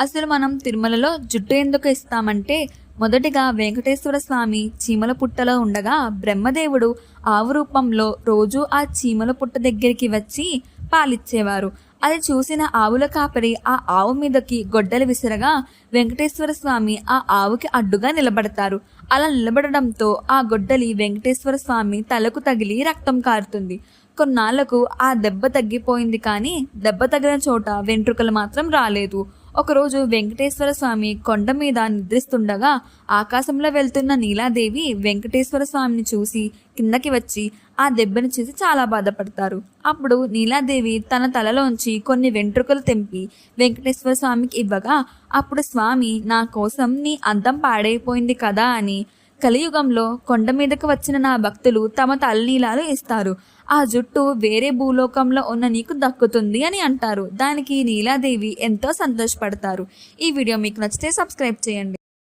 అసలు మనం తిరుమలలో జుట్టు ఎందుకు ఇస్తామంటే మొదటిగా వెంకటేశ్వర స్వామి చీమల పుట్టలో ఉండగా బ్రహ్మదేవుడు ఆవు రూపంలో రోజు ఆ చీమల పుట్ట దగ్గరికి వచ్చి పాలిచ్చేవారు. అది చూసిన ఆవుల కాపరి ఆ ఆవు మీదకి గొడ్డలు విసిరగా వెంకటేశ్వర స్వామి ఆ ఆవుకి అడ్డుగా నిలబడతారు. అలా నిలబడడంతో ఆ గొడ్డలి వెంకటేశ్వర స్వామి తలకు తగిలి రక్తం కారుతుంది. కొన్నాళ్ళకు ఆ దెబ్బ తగ్గిపోయింది కానీ దెబ్బ తగిలిన చోట వెంట్రుకలు మాత్రం రాలేదు. ఒకరోజు వెంకటేశ్వర స్వామి కొండ మీద నిద్రిస్తుండగా ఆకాశంలో వెళ్తున్న నీలాదేవి వెంకటేశ్వర స్వామిని చూసి కిందకి వచ్చి ఆ దెబ్బని చూసి చాలా బాధపడతారు. అప్పుడు నీలాదేవి తన తలలోంచి కొన్ని వెంట్రుకలు తెంపి వెంకటేశ్వర స్వామికి ఇవ్వగా అప్పుడు స్వామి నా కోసం నీ అందం పాడైపోయింది కదా అని కలియుగంలో కొండ మీదకు వచ్చిన నా భక్తులు తమ తలనీలాలు ఇస్తారు. ఆ జుట్టు వేరే భూలోకంలో ఉన్న నీకు దక్కుతుంది అని అంటారు. దానికి నీలాదేవి ఎంతో సంతోషపడతారు. ఈ వీడియో మీకు నచ్చితే సబ్స్క్రైబ్ చేయండి.